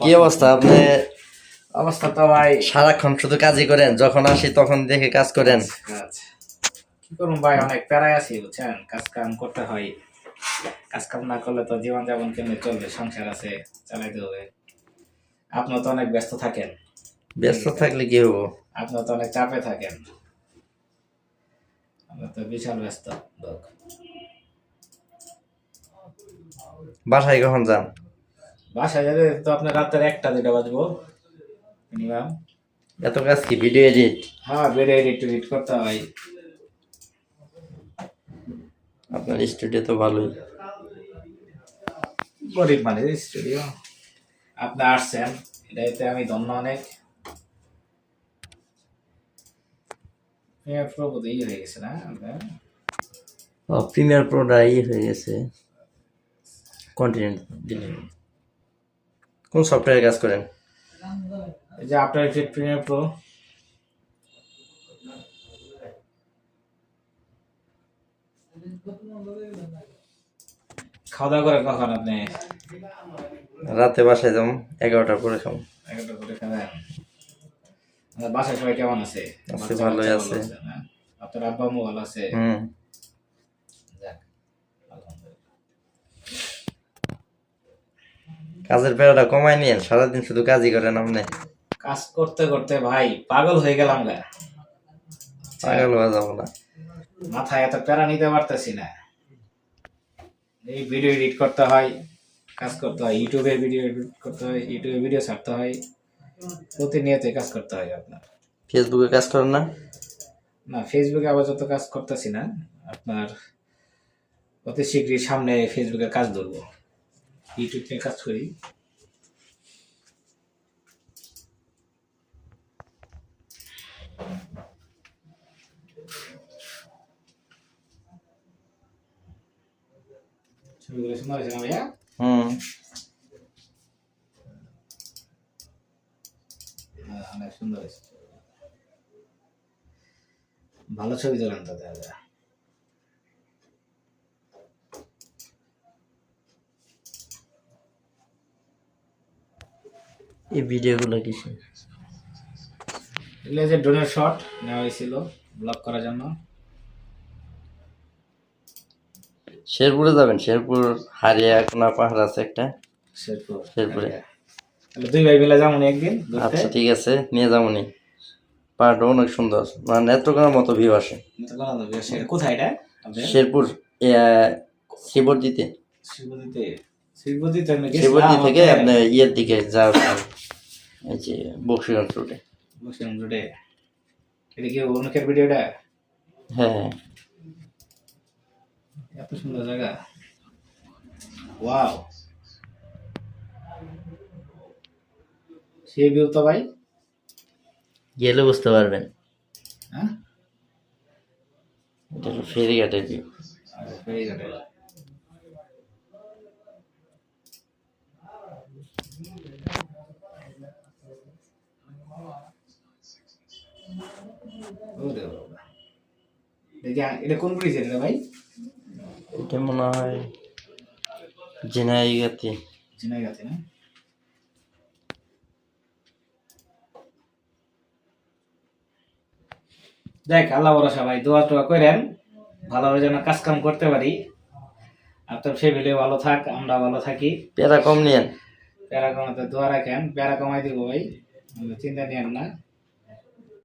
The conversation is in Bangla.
কি অবস্থা আপনি অবস্থা তো ভাই সারাক্ষণ শুধু কাজই করেন যখন আসি তখন দেখে কাজ করেন কি করুন ভাই অনেক প্যারায় আছি বুঝছেন কাজ কাম করতে হয় কাজ কাম না করলে তো জীবন যাপন কেমনি চলবে সংসার আছে চালাইতে হবে আপনিও তো অনেক ব্যস্ত থাকেন ব্যস্ত থাকলে কি হব আপনিও তো অনেক চাপে থাকেন আমরা তো বিশাল ব্যস্ত লোক বাসায় কখন যান? বাসায় যেতে তো আপনার রাতের একটা দুটা বাজবো মিনিমাম এত কাজ কি ভিডিও এডিট হ্যাঁ ভিডিও এডিট টেডিট করতে হয়। আপনার স্টুডিও তো ভালোই। গরিব মানে স্টুডিও আপনি আসছেন এটাতে আমি ধন্য অনেক। প্রিমিয়ার প্রো বোধ হয়ে গেছে না আপনার? প্রিমিয়ার প্রোটা ই হয়ে গেছে। কন্টিনেন্ট দিলে। কোন সফটওয়্যারে কাজ করেন? এই যে আপনার এফেক্ট প্রিমিয়ার প্রো খাওয়া দাওয়া করে কখন আপনি? রাতে বাসায় যাম এগারোটার পরে খাম এগারোটা করে খাবেন। বাসায় সবাই কেমন আছে? আছে, ভালোই আছে। আপনার আব্বা ভালো আছে? হুম। কাজের বেড়াটা কমাই নিয়েন সারাদিন শুধু কাজই করেন আপনি। কাজ করতে করতে ভাই পাগল হয়ে গেলাম গা। পাগল হয়ে যাব না। মাথায় এত প্যারা নিতে পারতেছি না। এই ভিডিও এডিট করতে হয় কাজ করতে হয় ইউটিউবে ভিডিও এডিট করতে হয় ইউটিউবে ভিডিও ছাড়তে হয়। প্রতিনিয়ত কাজ করতে হয় আপনার। ফেসবুকে কাজ করেন না? না ফেসবুকে আপাতত কাজ করতেছি না। আপনার অতি শীঘ্রই সামনে ফেসবুকে কাজ ধরবো। ইউটিউব নিয়ে কাজ করি ছবিগুলো সুন্দর হয়েছে না ভাইয়া হুম অনেক সুন্দর হয়েছে। ভালো ছবি তোলেন তো দাদা এই ভিডিওগুলো কিছু এগুলো যে ড্রোনের শট নেওয়া হয়েছিল ব্লক করার জন্য। শেরপুরে যাবেন? শেরপুর হারিয়া কোনা পাহাড় আছে একটা? শেরপুর শেরপুরে। দুই ভাই মিলে যাব একদিন আচ্ছা ঠিক আছে নিয়ে যাবনি পাহাড়টা অনেক সুন্দর। মানে নেত্রকোনার মতো ভিউ আসে। কোথায় এটা? শেরপুর শিবর্দিতে শিবগঞ্জিতে আমি থেকে আপনার ইয়ের দিকে যাওয়ার এই যে বক্সিগঞ্জ রোডে। মুসলিম রোডে। এটা কি অনেকের ভিডিওটা হ্যাঁ। এত সুন্দর জায়গা। ওয়াও। সেই ভিউ তো ভাই। গেলে বুঝতে পারবেন। হ্যাঁ? এটা ফেরিঘাটের ভিউ আচ্ছা, এটা কোন ব্রিজের রে ভাই? এটা মনে হয় জেনাইগাতি ঝিনাইগাতি না? দেখ আল্লাহ ভরসা ভাই দোয়া টোয়া করেন ভালোভাবে যেন কাজ কাম করতে পারি। আপনার ফ্যামিলি ভালো থাক আমরা ভালো থাকি। প্যারা কম নিয়েন। প্যারা কমাতে দোয়া রাখেন প্যারা কমাই দিব ভাই। চিন্তা নিয়েন না